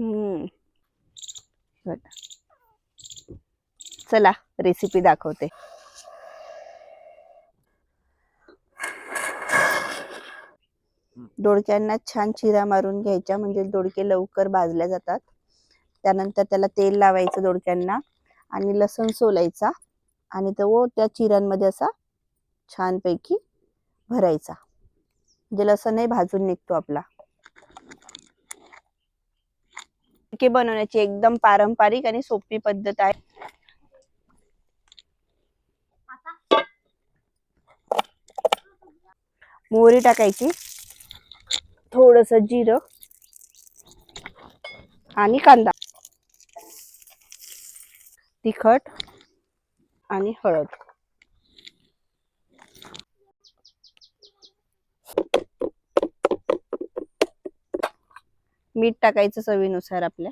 हम्म. चला रेसिपी दाखवते. दोडक्यांना छान चिरा मारून घ्यायच्या म्हणजे दोडके लवकर भाजल्या जातात. त्यानंतर त्याला तेल लावायचं दोडक्यांना आणि लसूण सोलायचा आणि तो त्या चिऱ्यांमध्ये असा छानपैकी भरायचा. म्हणजे लसणही भाजून निघतो आपला. दोडके बनवण्याची एकदम पारंपरिक आणि सोपी पद्धत आहे. मोहरी टाकायची. थोडस जिरं आणि कांदा. तिखट आणि हळद. मीठ टाकायचं चवीनुसार आपल्या.